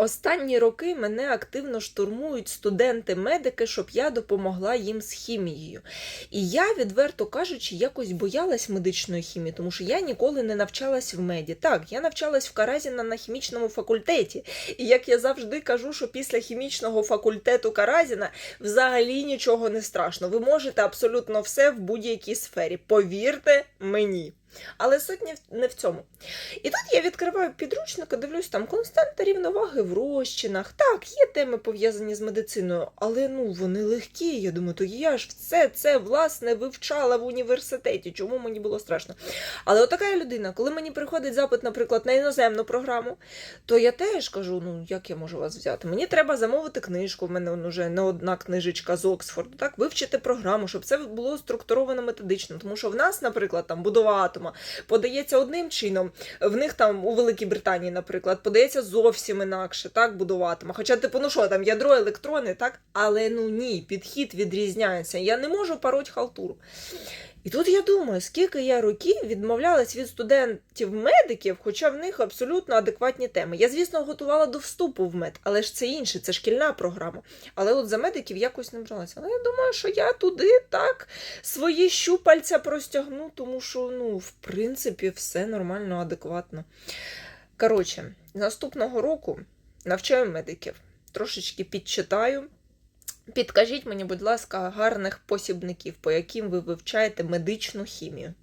Останні роки мене активно штурмують студенти-медики, щоб я допомогла їм з хімією. І я, відверто кажучи, якось боялась медичної хімії, тому що я ніколи не навчалась в меді. Так, я навчалась в Каразіна на хімічному факультеті. І як я завжди кажу, що після хімічного факультету Каразіна взагалі нічого не страшно. Ви можете абсолютно все в будь-якій сфері. Повірте мені. Але суть не в- цьому. І тут я відкриваю підручник і дивлюсь там константа рівноваги в розчинах. Так, є теми пов'язані з медициною, але ну вони легкі. Я думаю, то я ж все це власне вивчала в університеті. Чому мені було страшно? Але отака людина, коли мені приходить запит, наприклад, на іноземну програму, то я теж кажу: ну як я можу вас взяти? Мені треба замовити книжку. В мене вже не одна книжечка з Оксфорду, так вивчити програму, щоб це було структуровано методично. Тому що в нас, наприклад, там будова атома подається одним чином, в них там у Великій Британії, наприклад, подається зовсім інакше, так, будуватиме. Хоча, типу, ну що там, ядро, електрони, так, але ну ні, підхід відрізняється. Я не можу пароть халтуру. І тут я думаю, скільки я років відмовлялась від студентів-медиків, хоча в них абсолютно адекватні теми. Я, звісно, готувала до вступу в мед, але ж це інше, це шкільна програма. Але от за медиків якось не бралася. Але я думаю, що я туди так свої щупальця простягну, тому що, ну, в принципі, все нормально, адекватно. Коротше, наступного року навчаю медиків. Трошечки підчитаю. Підкажіть мені, будь ласка, гарних посібників, по яким ви вивчаєте медичну хімію.